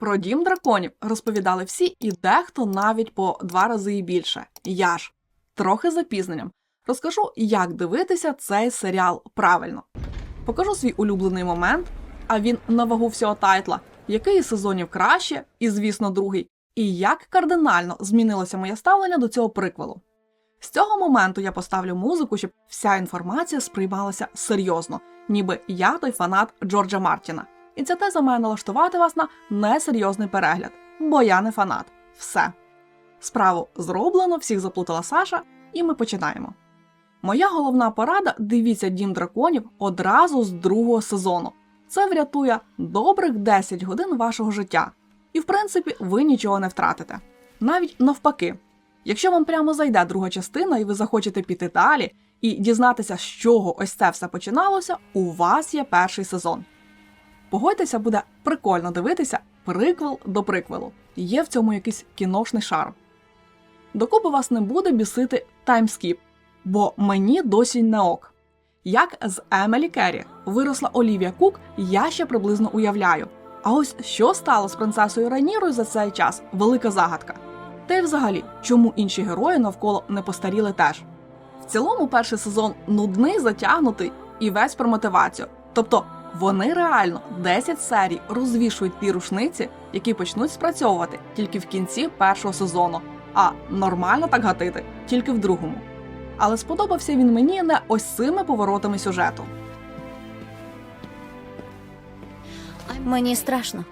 Про дім драконів розповідали всі і дехто навіть по два рази і більше. Я ж трохи запізненням розкажу, як дивитися цей серіал правильно. Покажу свій улюблений момент, а він на вагу всього тайтла, який із сезонів краще, і, звісно, другий, і як кардинально змінилося моє ставлення до цього приквелу. З цього моменту я поставлю музику, щоб вся інформація сприймалася серйозно, ніби я той фанат Джорджа Мартіна. І ця теза має налаштувати вас на несерйозний перегляд, бо я не фанат. Все. Справу зроблено, всіх заплутала Саша, і ми починаємо. Моя головна порада дивіться дім драконів одразу з другого сезону. Це врятує добрих 10 годин вашого життя. І в принципі ви нічого не втратите. Навіть навпаки, якщо вам прямо зайде друга частина, і ви захочете піти далі і дізнатися, з чого ось це все починалося, у вас є перший сезон. Погодьтеся, буде прикольно дивитися приквел до приквелу. Є в цьому якийсь кіношний шар. Докупи вас не буде бісити таймскіп, бо мені досі не ок. Як з Емелі Керрі виросла Олівія Кук, я ще приблизно уявляю. А ось що стало з принцесою Райнірою за цей час велика загадка. Та й взагалі, чому інші герої навколо не постаріли теж. В цілому перший сезон нудний, затягнутий і весь про мотивацію. Тобто вони реально 10 серій розвішують ті рушниці, які почнуть спрацьовувати тільки в кінці першого сезону, а нормально так гатити тільки в другому. Але сподобався він мені не ось цими поворотами сюжету. Мені страшно.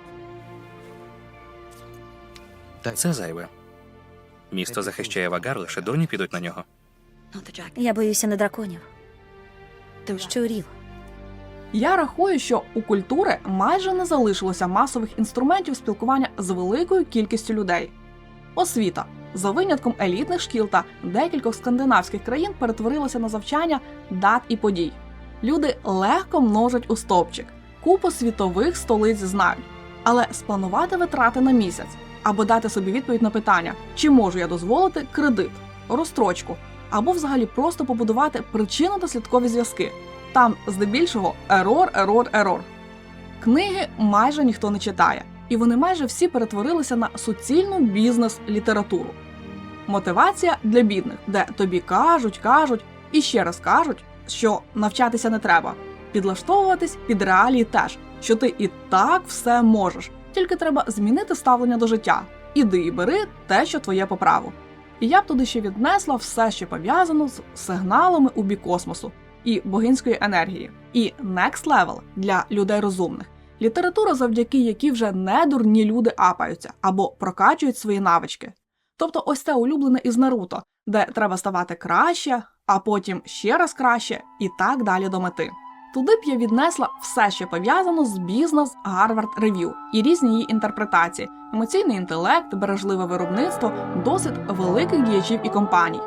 Та це зайве. Місто захищає вагар, лише дурні підуть на нього. Я боюся не драконів. Щурів. Я рахую, що у культури майже не залишилося масових інструментів спілкування з великою кількістю людей. Освіта за винятком елітних шкіл та декількох скандинавських країн перетворилася на завчання дат і подій. Люди легко множать у стовпчик, купу світових столиць знають, але спланувати витрати на місяць або дати собі відповідь на питання, чи можу я дозволити кредит, розстрочку, або взагалі просто побудувати причинно дослідкові зв'язки. Там здебільшого ерор, ерор, ерор. Книги майже ніхто не читає, і вони майже всі перетворилися на суцільну бізнес-літературу. Мотивація для бідних, де тобі кажуть, кажуть і ще раз кажуть, що навчатися не треба, підлаштовуватись під реалії теж, що ти і так все можеш, тільки треба змінити ставлення до життя. Іди і бери те, що твоє по праву. І я б туди ще віднесла все, що пов'язано з сигналами у бік космосу і богинської енергії, і next level для людей розумних. Література, завдяки якій вже не дурні люди апаються або прокачують свої навички. Тобто, ось це улюблене із Наруто, де треба ставати краще, а потім ще раз краще, і так далі до мети. Туди б я віднесла все, що пов'язано з бізнес Гарвард Рев'ю і різні її інтерпретації, емоційний інтелект, бережливе виробництво, досвід великих діячів і компаній.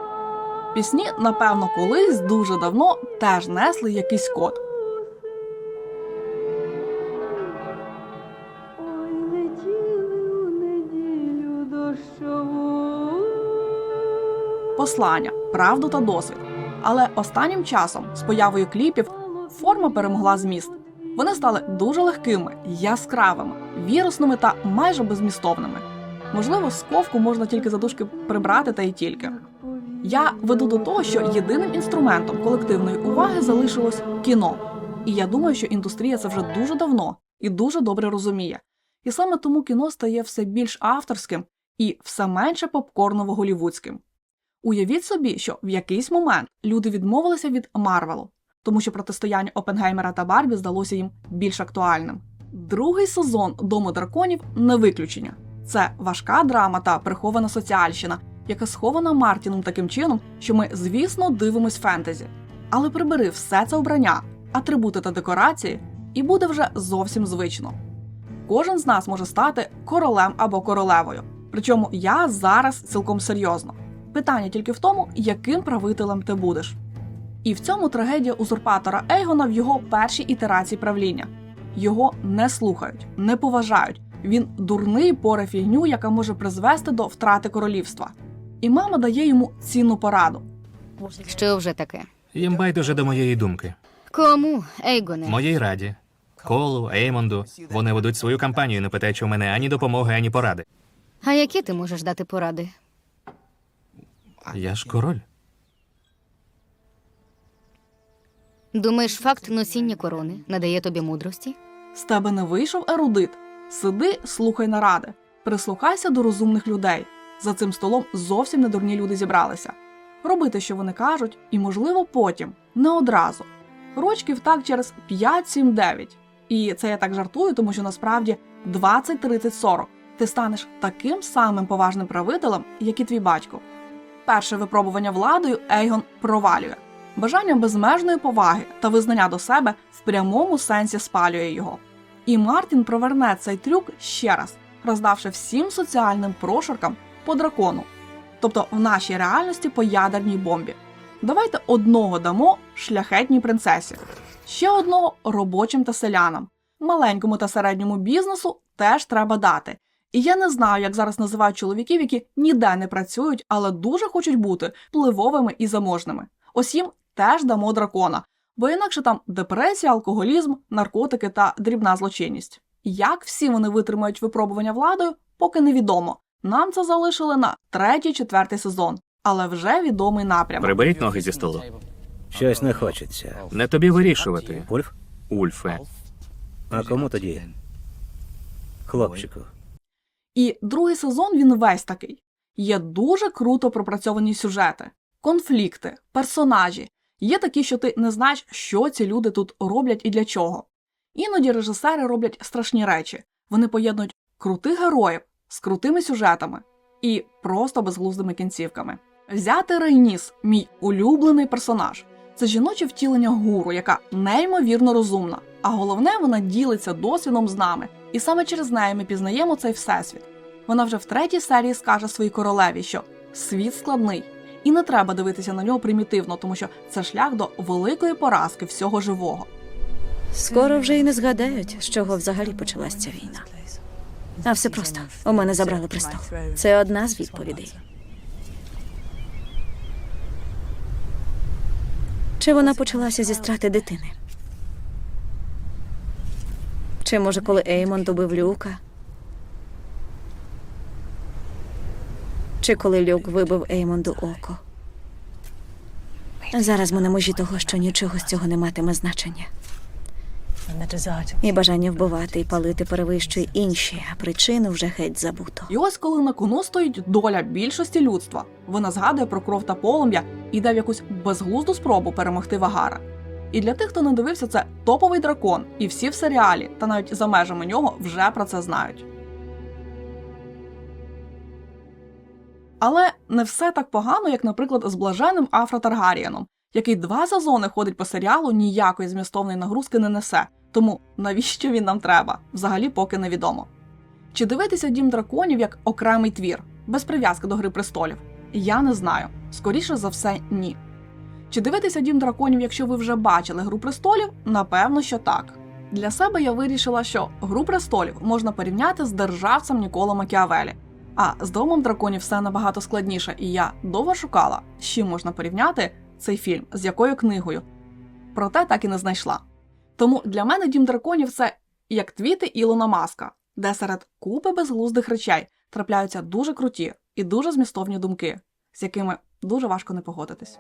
Пісні, напевно, колись дуже давно теж несли якийсь код. Послання, правду та досвід. Але останнім часом, з появою кліпів, форма перемогла зміст. Вони стали дуже легкими, яскравими, вірусними та майже безмістовними. Можливо, сковку можна тільки задушки прибрати та й тільки. Я веду до того, що єдиним інструментом колективної уваги залишилось кіно. І я думаю, що індустрія це вже дуже давно і дуже добре розуміє. І саме тому кіно стає все більш авторським і все менше попкорново-голівудським. Уявіть собі, що в якийсь момент люди відмовилися від Марвелу, тому що протистояння Опенгеймера та Барбі здалося їм більш актуальним. Другий сезон Дому драконів не виключення. Це важка драма та прихована соціальщина, яка схована Мартіном таким чином, що ми, звісно, дивимось фентезі. Але прибери все це обрання, атрибути та декорації, і буде вже зовсім звично. Кожен з нас може стати королем або королевою. Причому я зараз цілком серйозно. Питання тільки в тому, яким правителем ти будеш. І в цьому трагедія узурпатора Ейгона в його першій ітерації правління. Його не слухають, не поважають. Він дурний поре фігню, яка може призвести до втрати королівства. І мама дає йому цінну пораду. Що вже таке? Їм байдуже до моєї думки, Кому, Ейгоне? моїй раді. Колу, Еймонду. Вони ведуть свою кампанію, не питаючи у мене ані допомоги, ані поради. А які ти можеш дати поради? Я ж король. Думаєш, факт носіння корони надає тобі мудрості? З тебе не вийшов ерудит. Сиди, слухай наради, прислухайся до розумних людей. За цим столом зовсім не дурні люди зібралися. Робити, що вони кажуть, і, можливо, потім, не одразу. Рочків так через 5, 7, 9. І це я так жартую, тому що насправді 20, 30, 40 ти станеш таким самим поважним правителем, як і твій батько. Перше випробування владою Ейгон провалює. Бажання безмежної поваги та визнання до себе в прямому сенсі спалює його. І Мартін проверне цей трюк ще раз, роздавши всім соціальним прошаркам по дракону, тобто в нашій реальності по ядерній бомбі. Давайте одного дамо шляхетній принцесі, ще одного робочим та селянам. Маленькому та середньому бізнесу теж треба дати. І я не знаю, як зараз називають чоловіків, які ніде не працюють, але дуже хочуть бути впливовими і заможними. Ось їм теж дамо дракона, бо інакше там депресія, алкоголізм, наркотики та дрібна злочинність. Як всі вони витримають випробування владою, поки невідомо. Нам це залишили на третій, четвертий сезон, але вже відомий напрямок. Приберіть ноги зі столу. Щось не хочеться. Не тобі вирішувати, Ульф? Ульфе. А кому тоді? Хлопчику. І другий сезон він весь такий. Є дуже круто пропрацьовані сюжети, конфлікти, персонажі. Є такі, що ти не знаєш, що ці люди тут роблять і для чого. Іноді режисери роблять страшні речі. Вони поєднують крутих героїв з крутими сюжетами і просто безглуздими кінцівками. Взяти Рейніс, мій улюблений персонаж. Це жіноче втілення гуру, яка неймовірно розумна, а головне, вона ділиться досвідом з нами, і саме через неї ми пізнаємо цей всесвіт. Вона вже в третій серії скаже своїй королеві, що світ складний, і не треба дивитися на нього примітивно, тому що це шлях до великої поразки всього живого. Скоро вже й не згадають, з чого взагалі почалась ця війна. А все просто. У мене забрали престол. Це одна з відповідей. Чи вона почалася зі страти дитини? Чи може, коли Еймонд убив Люка? Чи коли Люк вибив Еймонду око? Зараз ми на межі того, що нічого з цього не матиме значення. І бажання вбивати і палити перевищує інші, а причину вже геть забуто. І ось коли на кону стоїть доля більшості людства, вона згадує про кров та полум'я і йде в якусь безглузду спробу перемогти Вагара. І для тих, хто не дивився, це топовий дракон, і всі в серіалі, та навіть за межами нього вже про це знають. Але не все так погано, як, наприклад, з блаженним Афро Таргарієном, який два сезони ходить по серіалу, ніякої змістовної нагрузки не несе. Тому навіщо він нам треба? Взагалі поки невідомо. Чи дивитися дім драконів як окремий твір, без прив'язки до Гри престолів? Я не знаю. Скоріше за все, ні. Чи дивитися дім драконів, якщо ви вже бачили Гру престолів? Напевно, що так. Для себе я вирішила, що Гру престолів можна порівняти з державцем Ніколо Макіавелі. А з домом драконів все набагато складніше, і я довго шукала, з чим можна порівняти цей фільм, з якою книгою. Проте так і не знайшла. Тому для мене дім драконів це як твіти Ілона Маска, де серед купи безглуздих речей трапляються дуже круті і дуже змістовні думки, з якими дуже важко не погодитись.